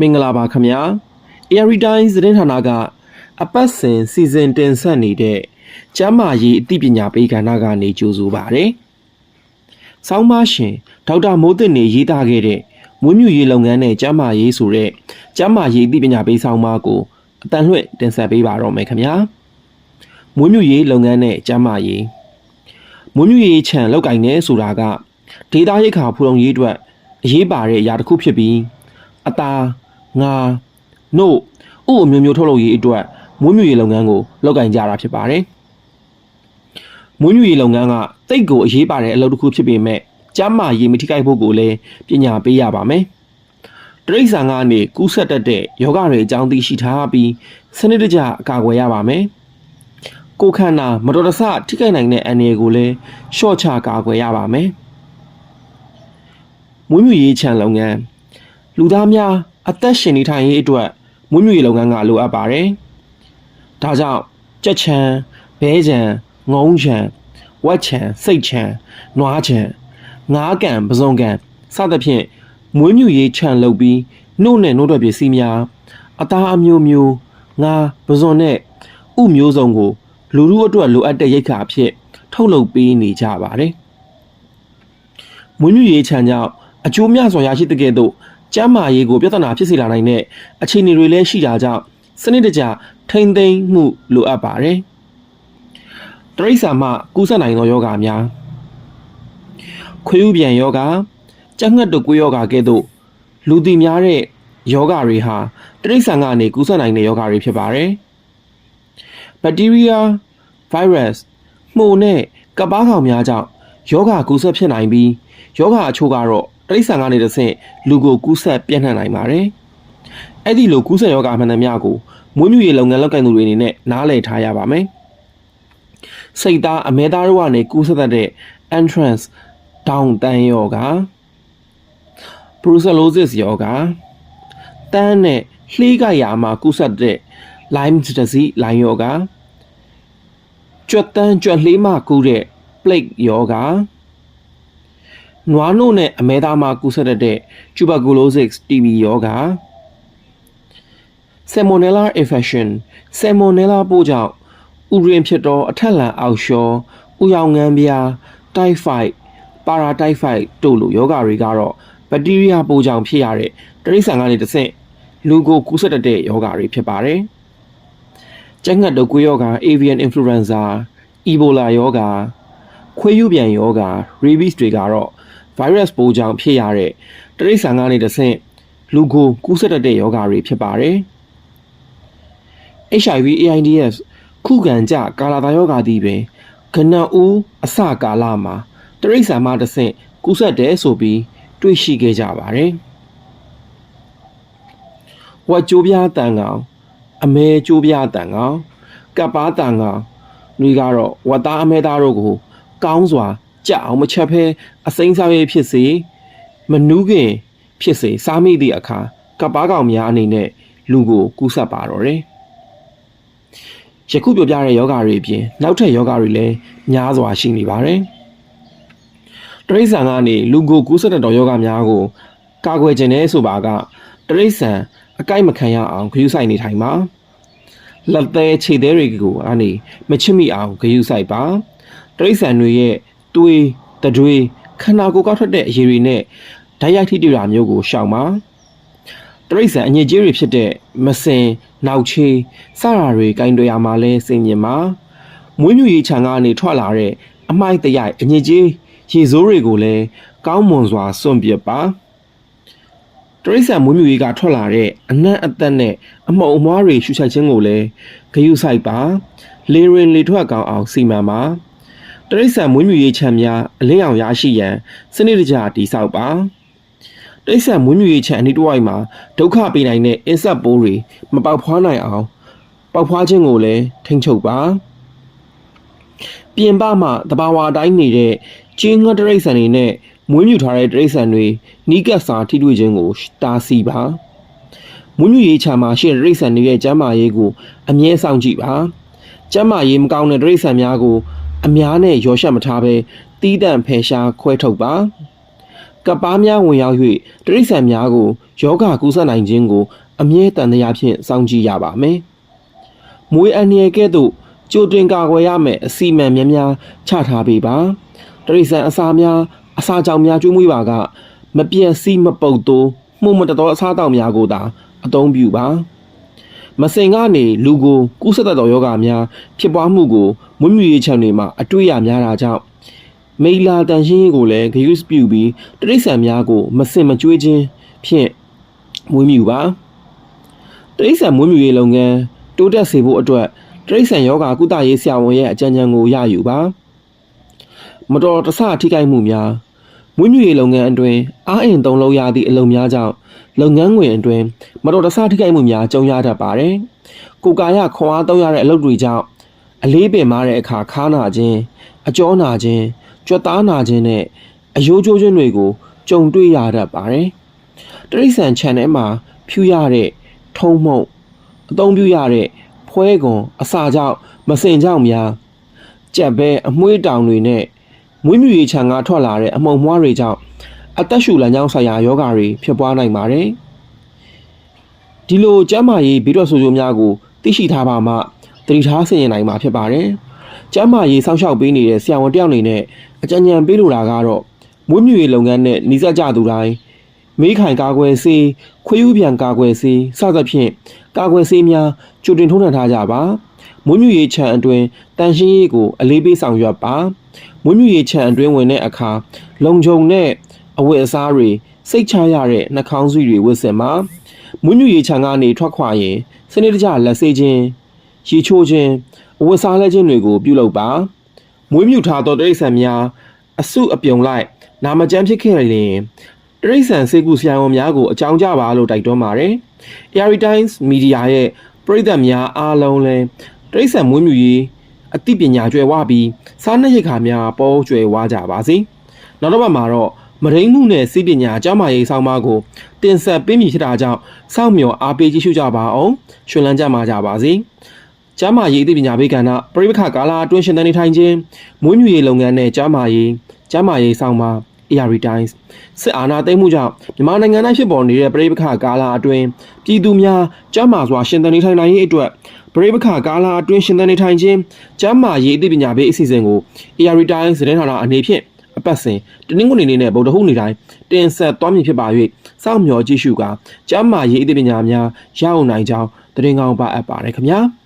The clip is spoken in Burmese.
မင်္ဂလာပါခင်ဗျာ Airy Times သတင်းဌာနကအပတ်စဉ်စီစဉ်တင်ဆက်နေတဲ့ကျမ်းမာရေးအသိပညာပေးကဏ္ဍကနေကြိုဆိုပါရစေ။ဆောင်းပါရှင်ဒေါက်တာမိုးသစ်နေရေးသားခဲ့တဲ့မွေးမြူရေးလုပ်ငန်းနဲ့ကျမ်းမာရေးဆိုတဲ့ကျမ်းမာရေးအသိပညာပေးဆောင်းပါးကိုအတန်လွှင့်တင်ဆက်ပေးပါတော့မယ်ခင်ဗျာ။မွေးမြူရေးလုပ်ငန်းနဲ့ကျမ်းမာရေးမွေးမြူရေးခြံလောက်ကင်နေဆိုတာကဒေတာရိတ်ခါဖူလုံရေးအတွက်အရေးပါတဲ့အရာတစ်ခုဖြစ်ပြီးအသား ငါနို့ဥအမျိုးမျိုးထုတ်လုပ်ရေးအတွက်မွေးမြူရေးလုပ်ငန်းကိုလုပ်ကင်ကြတာဖြစ်ပါတယ်။မွေးမြူရေးလုပ်ငန်းကတိတ်ကိုအရေးပါတဲ့အလုပ်တစ်ခုဖြစ်ပေမဲ့ကျန်းမာရေးမထိခိုက်ဖို့ကိုလည်းပညာပေးရပါမယ်။တရိษံကနေကူးဆက်တတ်တဲ့ယောဂတွေအကြောင်းသိရှိထားပြီးစနစ်တကျအကာအကွယ်ရပါမယ်။ကိုယ်ခန္ဓာမတော်တဆထိခိုက်နိုင်တဲ့အန္တရာယ်ကိုလည်းရှော့ချကာကွယ်ရပါမယ်။မွေးမြူရေးခြံလုပ်ငန်းလူသားများ အသက်ရှင်နေထိုင်ရေးအတွက်မွေးမြူရေးလုပ်ငန်းကလိုအပ်ပါတယ်။ဒါကြောင့်ကြက်ချံ၊ဘဲချံ၊ငုံချံ၊ဝက်ချံ၊စိတ်ချံ၊နွားချံ၊ငါးကန်၊ပစုံကန်စသဖြင့်မွေးမြူရေးခြံလုပ်ပြီးနှုတ်နဲ့နှုတ်ထွက်ပစ္စည်းများအသားအမျိုးမျိုးငါးပစုံနဲ့ဥမျိုးစုံကိုလူလူအတွက်လိုအပ်တဲ့ရိတ်ခါအဖြစ်ထုတ်လုပ်ပေးနေကြပါတယ်။မွေးမြူရေးခြံကြောင့်အကျိုးများစွာရရှိတဲ့ကဲ့သို့ ကျန်းမာရေးကိုပြဿနာဖြစ်စေလာနိုင်တဲ့အခြေအနေတွေလည်းရှိတာကြောင့်စနစ်တကျထိမ့်သိမ်းမှုလိုအပ်ပါတယ်။တရိษံမှကူးစက်နိုင်သောယောဂများခွေးဥပြန်ယောဂကြက်ငှက်တို့ကွေးယောဂကဲ့သို့လူသိများတဲ့ယောဂတွေဟာတရိษံကနေကူးစက်နိုင်တဲ့ယောဂတွေဖြစ်ပါတယ်။ဘက်တီးရီးယားဗိုင်းရပ်စ်မှုန်နဲ့ကပ်ပါးကောင်များကြောင့်ယောဂကူးစက်ဖြစ်နိုင်ပြီးယောဂအချို့ကတော့ တရိษံကနေတဆင့်လူကိုကူးဆက်ပြန့်နှံ့နိုင်ပါတယ်။အဲ့ဒီလိုကူးဆက်ယောဂမှန်သမျှကိုမွေးမြူရေးလုပ်ငန်းလုပ်ကိုင်သူတွေအနေနဲ့နားလည်ထားရပါမယ်။စိတ်သားအမဲသားတို့ကနေကူးဆက်တတ်တဲ့ entrance တောင်တန်းယောဂ brucellosis ယောဂတန်းနဲ့လှေးကရာမှာကူးဆက်တဲ့ Lyme disease လိုင်းယောဂကြွက်တန်းကြွက်လှေးမှကူးတဲ့ plague ယောဂ နွားနို့နဲ့အမဲသားမှာကူးဆက်တတ်တဲ့ tuberculosis TB ယောဂ salmonella infection salmonella ပိုးကြောင့်ဥရင်ဖြစ်သောအထက်လန်အောက်လျှောဥယောင်ငန်းပြား typhoid paratyphoid တို့လိုယောဂတွေကတော့ဘက်တီးရီးယားပိုးကြောင့်ဖြစ်ရတဲ့တရိษံကနေတစ်ဆင့်လူကိုကူးစက်တတ်တဲ့ယောဂတွေဖြစ်ပါတယ်။ကျန်းငတ်တို့ကွေးယောဂ avian influenza ebola ယောဂ ခွေးယူပြန်ယောဂ rabies တွေကတော့ virus ပိုးကြောင့်ဖြစ်ရတဲ့တရိษံကနေတစ်ဆင့်လူကိုကူးစက်တတ်တဲ့ယောဂတွေဖြစ်ပါတယ်။ HIV AIDS ခုခံကြကာလာတာယောဂါသည်ပင်ကနဦးအစကာလမှာတရိษံမှတစ်ဆင့်ကူးစက်တယ်ဆိုပြီးတွေ့ရှိခဲ့ကြပါတယ်။ဝက်ကြိုးပြားတန်ကောင်အမဲကြိုးပြားတန်ကောင်ကပ်ပါတန်ကောင်တွေကတော့ဝက်သားအမဲသားတို့ကို ကောင်းစွာကြအောင်မချက်ဖဲအစိမ့်စားရေးဖြစ်စေမနူးခင်ဖြစ်စေစားမိသည့်အခါကပ်ပါကောင်များအနေနဲ့လူကိုကူးစက်ပါတော့တယ်။ယခုပြောပြတဲ့ယောဂါတွေအပြင်နောက်ထပ်ယောဂါတွေလည်းများစွာရှိနေပါတယ်။တရိษံကနေလူကိုကူးစက်တဲ့တော်ယောဂါများကိုကာကွယ်ခြင်းနဲ့ဆိုပါကတရိษံအကိုက်မခံရအောင်ဂရုစိုက်နေထိုင်ပါ။လက်သေးခြေသေးတွေကိုအနေမချစ်မိအောင်ဂရုစိုက်ပါ။ တရိษံတွေရဲ့တွေးတတွေးခန္ဓာကိုယ်ကောက်ထွက်တဲ့အရည်တွေနဲ့ဓာတ်ရိုက်ထိတွေ့တာမျိုးကိုရှောင်ပါတရိษံအညစ်အကြေးတွေဖြစ်တဲ့မစင်နောက်ချေးစတာတွေကင်တွေရမှာလဲစိတ်ညင်ပါမွေးမြူရေးခြံကနေထွက်လာတဲ့အမိုက်တရိုက်အညစ်အကြေးရေစိုးတွေကိုလည်းကောင်းမွန်စွာစွန့်ပစ်ပါတရိษံမွေးမြူရေးကထွက်လာတဲ့အနံ့အသက်နဲ့အမှုံအမွားတွေရှူချိုက်ခြင်းကိုလည်းဂယုစိုက်ပါလေရင်လေထွက်ကောင်းအောင်စီမံပါ တရိษံမွေးမြူရေးခြံများအလင်းအောင်ရရှိရန်စနစ်တကျတည်ဆောက်ပါတရိษံမွေးမြူရေးခြံအနီးတစ်ဝိုက်မှာဒုက္ခပေးနိုင်တဲ့အင်းဆက်ပိုးတွေမပေါက်ဖွားနိုင်အောင်ပေါက်ဖွားခြင်းကိုလည်းထိန်းချုပ်ပါပြင်ပမှာတဘာဝအတိုင်းနေတဲ့ကျင်းငှက်တရိษံတွေနဲ့မွေးမြူထားတဲ့တရိษံတွေနီးကပ်စာထိတွေ့ခြင်းကိုတားဆီးပါမွေးမြူရေးခြံမှာရှိတဲ့တရိษံတွေရဲ့ကျန်းမာရေးကိုအမြဲစောင့်ကြည့်ပါကျန်းမာရေးမကောင်းတဲ့တရိษံများကို အများနဲ့ရောရှက်မထားဘဲတီးတန့်ဖယ်ရှားခွဲထုတ်ပါကပ်ပါးများဝင်ရောက်၍တရိษံများကိုယောဂကူးစက်နိုင်ခြင်းကို အမြဲတမ်းတရားဖြင့်စောင့်ကြည့်ရပါမယ်။မွေးအန္တရာယ်ကဲ့သို့ကြိုတင်ကာကွယ်ရမယ်အစီအမံများများချထားပေးပါ။တရိษံအစာများအစာကြောင်များကျွေးမွေးပါက မပြည့်စည်မပုတ်သို့မှုမတတော်အစားတောက်များကိုသာအသုံးပြုပါ။ မစင်ကနေလူကိုကုသတတ်သောယောဂများဖြစ်ပွားမှုကိုမွေးမြူရေးချံတွေမှာအတွေ့အကြများတာကြောင့် မိလာတန်ရှင်းရေးကိုလည်းဂရုပြုပြီးတရိษံများကိုမစင်မကြွေးခြင်းဖြင့်မွေးမြူပါတရိษံမွေးမြူရေးလုပ်ငန်းတိုးတက်စေဖို့အတွက်တရိษံယောဂကုသရေးဆရာဝန်ရဲ့အကြံဉာဏ်ကိုရယူပါမတော်တဆထိခိုက်မှုများ မွေးမြူရေးလုပ်ငန်းအတွင်းအားအင်သုံးလုပ်ရသည့်အလုပ်များကြောင့်လုပ်ငန်းဝင်အတွင်းမတော်တဆထိခိုက်မှုများကြုံရတတ်ပါတယ်ကိုယ်ကာယခွန်အားသုံးရတဲ့အလုပ်တွေကြောင့်အလေးပင်မာတဲ့အခါခါနာခြင်းအကျောနာခြင်းကြွက်သားနာခြင်းနဲ့အယိုးကျိုးခြင်းတွေကိုကြုံတွေ့ရတတ်ပါတယ်။တရိษံ channel မှာဖြူရတဲ့ထုံးမှုန့်အသုံးပြုရတဲ့ဖွဲကွန်အစာကြောင့်မစင်ကြောင့်များကြက်ပဲအမွှေးတောင်တွေနဲ့ မွေးမြူရေးခြံကထွက်လာတဲ့အမှုံမွှားတွေကြောင့်အသက်ရှူလမ်းကြောင်းဆိုင်ရာယောဂါတွေဖြစ်ပွားနိုင်ပါတယ်။ဒီလိုကျန်းမာရေးဗီဒီယိုဆိုးဆိုးများကိုသိရှိထားပါမှသတိထားဆင်ခြင်နိုင်မှာဖြစ်ပါတယ်။ကျမ်းမာရေးစောင့်ရှောက်ပေးနေတဲ့ဆရာဝန်တယောက်အနေနဲ့အကြံဉာဏ်ပေးလိုတာကတော့မွေးမြူရေးလုပ်ငန်းနဲ့နှိစက်ကြသူတိုင်းမေးခိုင်ကာကွယ်ဆေးခွေးဥပြန်ကာကွယ်ဆေးစသဖြင့်ကာကွယ်ဆေးများကြိုတင်ထုံးနှံထားကြပါမွေးမြူရေးခြံအတွင်းတန်ရှင်းရေးကိုအလေးပေးဆောင်ရွက်ပါ မွေးမြူရေးခြံအတွင်းဝင်တဲ့အခါလုံခြုံတဲ့အဝတ်အစားတွေစိတ်ချရတဲ့နှာခေါင်းစည်းတွေဝတ်ဆင်ပါမွေးမြူရေးခြံကနေထွက်ခွာရင်စနစ်တကျလက်ဆေးခြင်းရေချိုးခြင်းအဝတ်စားလဲခြင်းတွေကိုပြုလုပ်ပါမွေးမြူထားသောတိရစ္ဆာန်များအစုအပြုံလိုက် နာမကျန်းဖြစ်ခဲ့ရင်တိရစ္ဆာန်စေကူဆရာဝန်များကိုအကြောင်းကြပါလို့တိုက်တွန်းပါတယ် Airy Times Media ရဲ့ပရိသတ်များအားလုံးလည်းတိရစ္ဆာန်မွေးမြူရေး အသိပညာကျွယ်ဝပြီးစားနပ်ရိက္ခာများပေါ်ကျွယ်ဝကြပါစေနောက်တစ်ပတ်မှာတော့မရင်းမှုနဲ့စိပညာအကြောင်းမရေးဆောင်မကိုတင်ဆက်ပေးမည်ဖြစ်တာကြောင့်စောင့်မျှော်အားပေးကြည့်ရှုကြပါအောင်ရှင်လန်းကြမှာကြပါစေကျမ်းမာရေးအသိပညာပေးကဏ္ဍပရိပခကာလာအတွင်းရှင်သန်နေထိုင်ခြင်းမွေးမြူရေးလုပ်ငန်းနဲ့ကျမ်းမာရေးကျမ်းမာရေးဆောင်ပါ ARI Times စစ်အာဏာသိမ်းမှုကြောင့်မြန်မာနိုင်ငံ၌ဖြစ်ပေါ်နေတဲ့ပရိပခကာလာအတွင်းပြည်သူများကျမ်းမာစွာရှင်သန်နေထိုင်နိုင်ရေးအတွက် ပရိပခကာလာအတွင်းရှင်သန်နေထိုင်ခြင်းကျမ်းမာရေးအသိပညာပေးအစီအစဉ်ကို ARI Times သတင်းဌာနအနေဖြင့်အပတ်စဉ်တနင်္ဂနွေနေ့နဲ့ဗုဒ္ဓဟူးနေ့တိုင်းတင်ဆက်သွားမည်ဖြစ်ပါ၍စောင့်မျှော်ကြည့်ရှုကာကျမ်းမာရေးအသိပညာများရအောင်နိုင်ကြောင်းသတင်းကောင်းပါအပ်ပါတယ်ခင်ဗျာ။